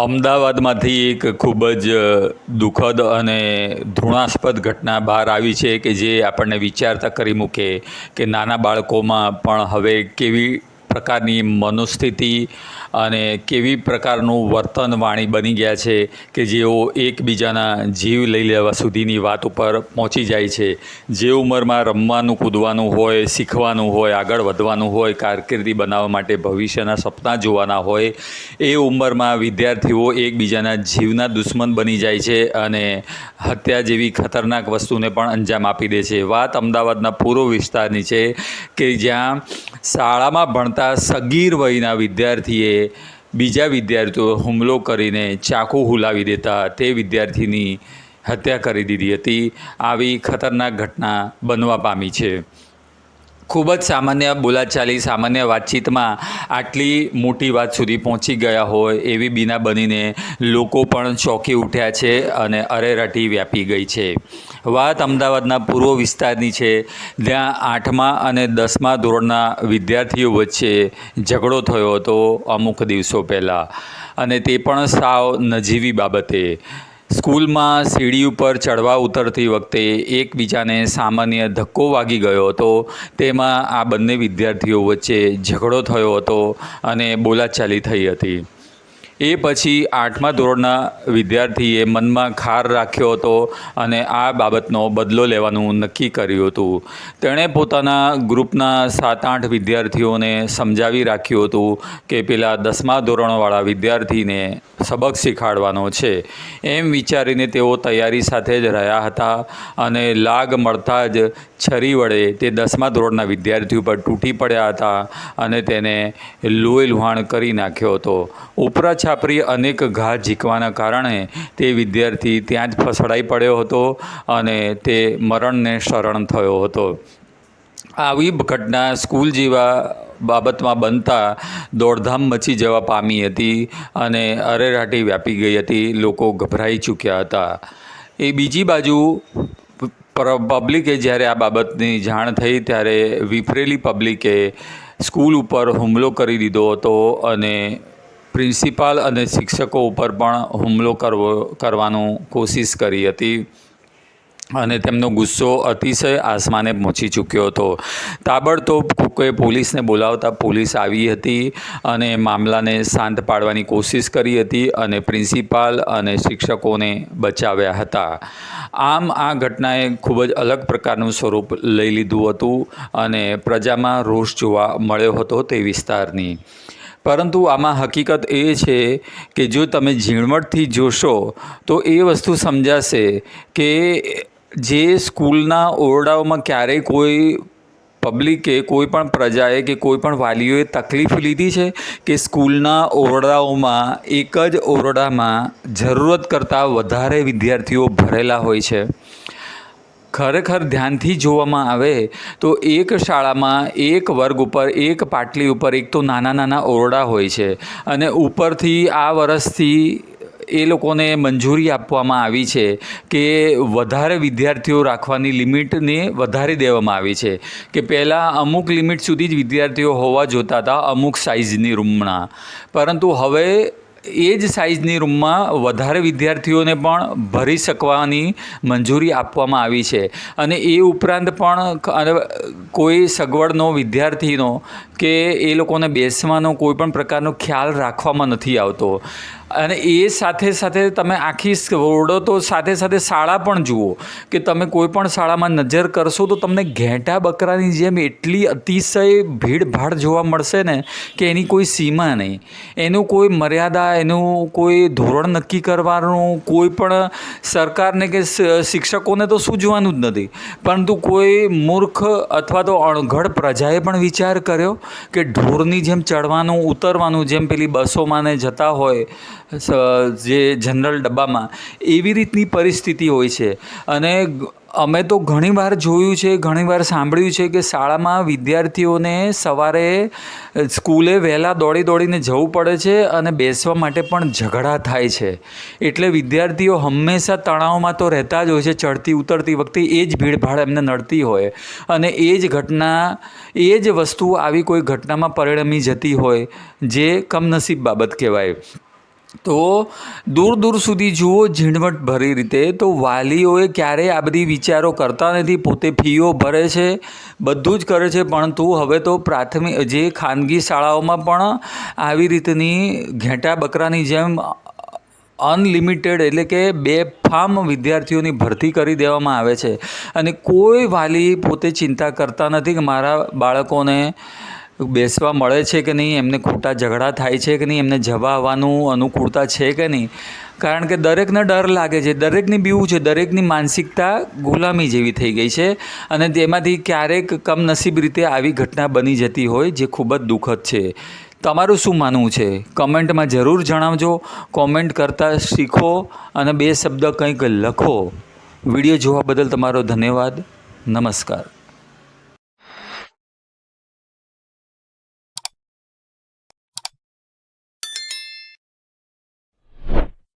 અમદાવાદમાંથી એક ખૂબ જ દુઃખદ અને ધૃણાસ્પદ ઘટના બહાર આવી છે કે જે આપણને વિચારતા કરી મૂકે કે નાના બાળકોમાં પણ હવે કેવી પ્રકારની મનોસ્થિતિ અને કેવી પ્રકારનું વર્તન વાણી બની ગયા છે કે જેઓ એકબીજાના જીવ લઈ લેવા સુધીની વાત ઉપર પહોંચી જાય છે. જે ઉંમરમાં રમવાનું, કૂદવાનું હોય, શીખવાનું હોય, આગળ વધવાનું હોય, કારકિર્દી બનાવવા માટે ભવિષ્યના સપના જોવાના હોય, એ ઉંમરમાં વિદ્યાર્થીઓ એકબીજાના જીવના દુશ્મન બની જાય છે અને હત્યા જેવી ખતરનાક વસ્તુને પણ અંજામ આપી દે છે. વાત અમદાવાદના પૂર્વ વિસ્તારની છે કે જ્યાં શાળામાં ભણતા સગીર વયના વિદ્યાર્થીએ બીજા વિદ્યાર્થીઓ હુમલો કરીને ચાકુ હુલાવી દેતા તે વિદ્યાર્થીની હત્યા કરી દીધી હતી. આવી ખતરનાક ઘટના બનવા પામી છે. ખૂબ જ સામાન્ય બોલાચાલી, સામાન્ય વાતચીતમાં આટલી મોટી વાત સુધી પહોંચી ગયા હોય એવી બીના બનીને લોકો પણ ચોંકી ઉઠ્યા છે અને અરેરાટી વ્યાપી ગઈ છે. વાત અમદાવાદના પૂર્વ વિસ્તારની છે. જ્યાં આઠમા અને દસમા ધોરણના વિદ્યાર્થીઓ વચ્ચે ઝઘડો થયો હતો અમુક દિવસો પહેલાં. અને તે પણ સાવ નજીવી બાબતે. સ્કૂલમાં સીડી ઉપર ચડવા ઉતરતી વખતે એકબીજાને સામાન્ય ધક્કો વાગી ગયો હતો. તેમાં આ બંને વિદ્યાર્થીઓ વચ્ચે ઝઘડો થયો હતો અને બોલાચાલી થઈ હતી. એ પછી આઠમા ધોરણના વિદ્યાર્થીએ મનમાં ખાર રાખ્યો હતો અને આ બાબતનો બદલો લેવાનું નક્કી કર્યું હતું. તેણે પોતાના ગ્રુપના સાત આઠ વિદ્યાર્થીઓને સમજાવી રાખ્યું હતું કે પેલા દસમા ધોરણવાળા વિદ્યાર્થીને સબક શીખવાડવાનો છે. એમ વિચારીને તેઓ તૈયારી સાથે જ રહ્યા હતા અને લાગ મળતા જ છરી વડે તે દસમા ધોરણના વિદ્યાર્થી ઉપર તૂટી પડ્યા હતા અને તેને લોહી લુહાણ કરી નાખ્યો હતો. ઉપરા છાપરી અનેક ઘા ઝીકવાના કારણે તે વિદ્યાર્થી ત્યાં જ ફસડાઈ પડ્યો હતો અને તે મરણને શરણ થયો હતો. આવી ઘટના સ્કૂલ જેવા બાબતમાં બનતા દોડધામ મચી જવા પામી હતી અને અરેરાટી વ્યાપી ગઈ હતી. લોકો ગભરાઈ ચૂક્યા હતા. એ બીજી બાજુ પબ્લિકે જ્યારે આ બાબતની જાણ થઈ ત્યારે વિફરેલી પબ્લિકે સ્કૂલ ઉપર હુમલો કરી દીધો હતો અને પ્રિન્સિપાલ અને શિક્ષકો ઉપર પણ હુમલો કરવો, કરવાનું કોશિશ કરી હતી અને તેમનો ગુસ્સો અતિશય આસમાને પહોંચી ચૂક્યો હતો. તાબડતોબ કુકે પોલીસને બોલાવતા પોલીસ આવી હતી અને મામલાને શાંત પાડવાની કોશિશ કરી હતી અને પ્રિન્સિપાલ અને શિક્ષકોને બચાવ્યા હતા. આમ આ ઘટનાએ ખૂબ જ અલગ પ્રકારનું સ્વરૂપ લઈ લીધું હતું અને પ્રજામાં રોષ જોવા મળ્યો હતો તે વિસ્તારની. પરંતુ આમાં હકીકત એ છે કે જો તમે ઝીણવટથી જોશો, તો એ વસ્તુ સમજાશે કે જે સ્કૂલના ઓરડાઓમાં ક્યારેય કોઈ પબ્લિકે, કોઈ પણ પ્રજાએ કે કોઈ પણ વાલીઓએ તકલીફ લીધી છે કે સ્કૂલના ઓરડાઓમાં એક જ ઓરડામાં જરૂરત કરતાં વધારે વિદ્યાર્થીઓ ભરેલા હોય છે. ખરેખર ધ્યાનથી જોવામાં આવે તો એક શાળામાં એક વર્ગ ઉપર, એક પાટલી ઉપર, એક તો નાના નાના ઓરડા હોય છે. અને ઉપરથી આ વર્ષથી એ લોકોને મંજૂરી આપવામાં આવી છે કે વધારે વિદ્યાર્થીઓ રાખવાની લિમિટને વધારી દેવામાં આવી છે. કે પહેલાં અમુક લિમિટ સુધી જ વિદ્યાર્થીઓ હોવા જોતા હતા અમુક સાઇઝની રૂમના પરંતુ હવે એ જ સાઇઝની રૂમમાં વધારે વિદ્યાર્થીઓને પણ ભરી શકવાની મંજૂરી આપવામાં આવી છે. અને એ ઉપરાંત પણ કોઈ સગવડનો વિદ્યાર્થીનો કે એ લોકોને બેસવાનો કોઈ પણ પ્રકારનો ખ્યાલ રાખવામાં નથી આવતો. અને એ સાથે સાથે તમે આખી ઓરડો તો સાથે સાથે શાળા પણ જુઓ કે તમે કોઈ પણ શાળામાં નજર કરશો તો તમને ઘેંટા બકરાની જેમ એટલી અતિશય ભીડભાડ જોવા મળશે ને કે એની કોઈ સીમા નહીં. એનું કોઈ મર્યાદા, એનું કોઈ ધોરણ નક્કી કરવાનું, કોઈ પણ સરકારને કે શિક્ષકોને તો સૂઝવાનું જ નથી. પરંતુ કોઈ મૂર્ખ અથવા તો અણઘડ પ્રજાએ પણ વિચાર કર્યો કે ઢોરની જેમ ચડવાનું, ઉતરવાનું, જેમ પેલી બસોમાં ને જતા હોય જે જનરલ ડબ્બામાં, એવી રીતની પરિસ્થિતિ હોય છે. અને અમે તો ઘણીવાર જોયું છે, ઘણીવાર સાંભળ્યું છે કે શાળામાં વિદ્યાર્થીઓને સવારે સ્કૂલે વહેલા દોડી દોડીને જવું પડે છે અને બેસવા માટે પણ ઝઘડા થાય છે. એટલે વિદ્યાર્થીઓ હંમેશા તણાવમાં તો રહેતા જ હોય છે, ચડતી ઉતરતી વખતે એ જ ભીડભાડ એમને નડતી હોય. અને એ જ ઘટના, એ જ વસ્તુ આવી કોઈ ઘટનામાં પરિણમી જતી હોય, જે કમનસીબ બાબત કહેવાય. તો દૂર દૂર સુધી જુઓ ઝીણવટ ભરી રીતે, તો વાલીઓએ ક્યારેય આ બધી વિચારો કરતા નથી, પોતે ફીઓ ભરે છે, બધું જ કરે છે, પરંતુ હવે તો પ્રાથમિક, જે ખાનગી શાળાઓમાં પણ આવી રીતની ઘેંટા બકરાની જેમ અનલિમિટેડ એટલે કે બેફામ વિદ્યાર્થીઓની ભરતી કરી દેવામાં આવે છે. અને કોઈ વાલી પોતે ચિંતા કરતા નથી કે મારા બાળકોને બેસવા મળે છે કે નહીં, એમને ખોટા ઝઘડા થાય છે કે નહીં, એમને જવા આવવાનું અનુકૂળતા છે કે નહીં? કારણ કે દરેકને ડર લાગે છે. દરેકની બીવું છે. દરેકની માનસિકતા ગુલામી જેવી થઈ ગઈ છે અને તેમાંથી ક્યારેક કમનસીબ રીતે આવી ઘટના બની જતી હોય જે ખૂબ જ દુઃખદ છે. તમારું શું માનવું છે? કમેન્ટમાં જરૂર જણાવજો. કોમેન્ટ કરતાં શીખો અને બે શબ્દ કંઈક લખો. વીડિયો જોવા બદલ તમારો ધન્યવાદ. નમસ્કાર.